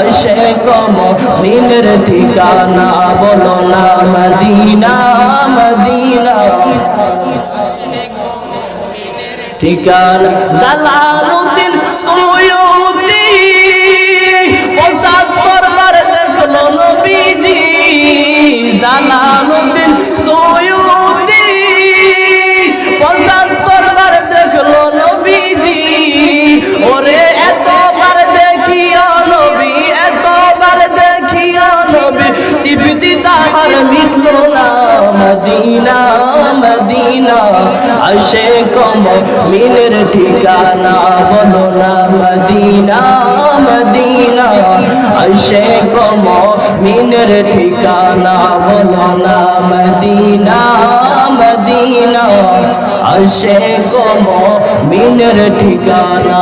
আশে কম সিনের ঠিকানা বলো না, মদিনা মদিনা। ঠিকানা জালালুদ্দিন সুয়ুতি বার দেখল নবীজি। জালালুদ্দিন মিটল না মদিনা মদিনা। আসে কম মিনের ঠিকানা বলো না, মদিনা মদিনা। আসে কম মিনের ঠিকানা বলো না, মদিনা মদিনা। আসে কম মিনের ঠিকানা।